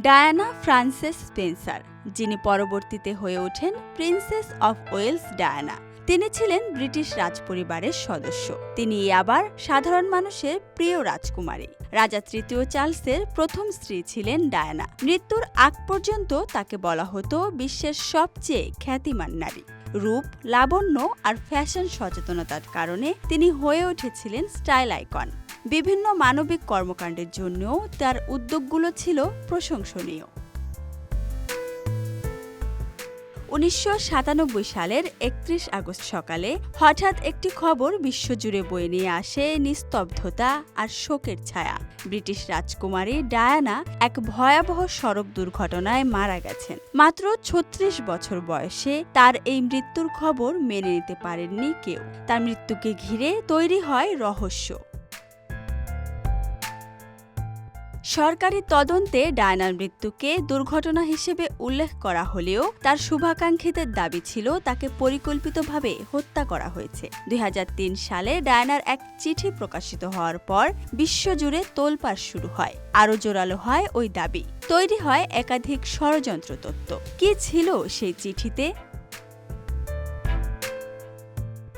Diana Frances Spencer, যিনি পরবর্তীতে হয়ে ওঠেন প্রিন্সেস অফ ওয়েলস ডায়ানা। তিনি ছিলেন ব্রিটিশ রাজপরিবারের সদস্য। তিনি আবার সাধারণ মানুষের প্রিয় রাজকুমারী। রাজা তৃতীয় চার্লসের প্রথম স্ত্রী ছিলেন ডায়ানা। মৃত্যুর আগ পর্যন্ত তাকে বলা হতো বিশ্বের সবচেয়ে খ্যাতিমান নারী। রূপ, লাবণ্য আর ফ্যাশন সচেতনতার কারণে তিনি হয়ে উঠেছিলেন স্টাইল আইকন। বিভিন্ন মানবিক কর্মকাণ্ডের জন্যও তার উদ্যোগগুলো ছিল প্রশংসনীয়। উনিশশো সাতানব্বই সালের একত্রিশ আগস্ট সকালে হঠাৎ একটি খবর বিশ্বজুড়ে বয়ে নিয়ে আসে নিস্তব্ধতা আর শোকের ছায়া। ব্রিটিশ রাজকুমারী ডায়ানা এক ভয়াবহ সড়ক দুর্ঘটনায় মারা গেছেন। মাত্র ছত্রিশ বছর বয়সে তার এই মৃত্যুর খবর মেনে নিতে পারেননি কেউ। তার মৃত্যুকে ঘিরে তৈরি হয় রহস্য। সরকারি তদন্তে ডায়নার মৃত্যুকে দুর্ঘটনা হিসেবে উল্লেখ করা হলেও তার শুভাকাঙ্ক্ষীদের দাবি ছিল তাকে পরিকল্পিতভাবে হত্যা করা হয়েছে। দুই হাজার তিন সালে ডায়নার এক চিঠি প্রকাশিত হওয়ার পর বিশ্বজুড়ে তোলপাড় শুরু হয়। আরও জোরালো হয় ওই দাবি। তৈরি হয় একাধিক ষড়যন্ত্র তত্ত্ব। কি ছিল সেই চিঠিতে?